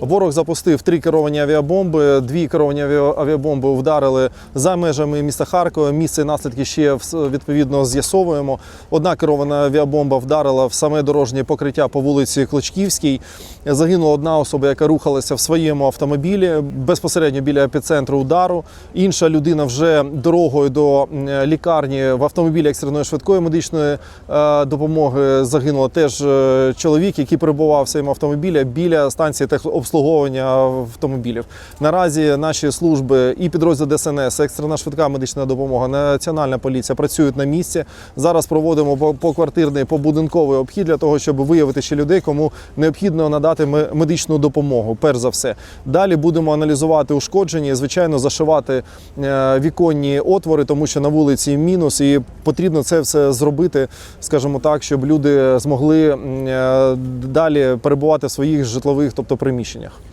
Ворог запустив три керовані авіабомби. Дві керовані авіабомби вдарили за межами міста Харкова. Місце і наслідки ще відповідно з'ясовуємо. Одна керована авіабомба вдарила в саме дорожнє покриття по вулиці Клочківській. Загинула одна особа, яка рухалася в своєму автомобілі безпосередньо біля епіцентру удару. Інша людина вже дорогою до лікарні в автомобілі екстреної швидкої медичної е, допомоги загинула теж е, чоловік, який перебував в своєму автомобілі біля станції техобслуговування автомобілів. Наразі наші служби і підрозділ ДСНС, екстрена швидка медична допомога, національна поліція працюють на місці. Зараз проводимо поквартирний побудинковий обхід для того, щоб виявити ще людей, кому необхідно надати ме- медичну допомогу. Перш за все, далі будемо аналізувати ушкодження, і, звичайно, зашивати е, віконні отвори, тому що на вулиці мінус, і потрібно це все зробити, скажімо так, щоб люди змогли е, далі перебувати в своїх житлових, тобто приміщеннях.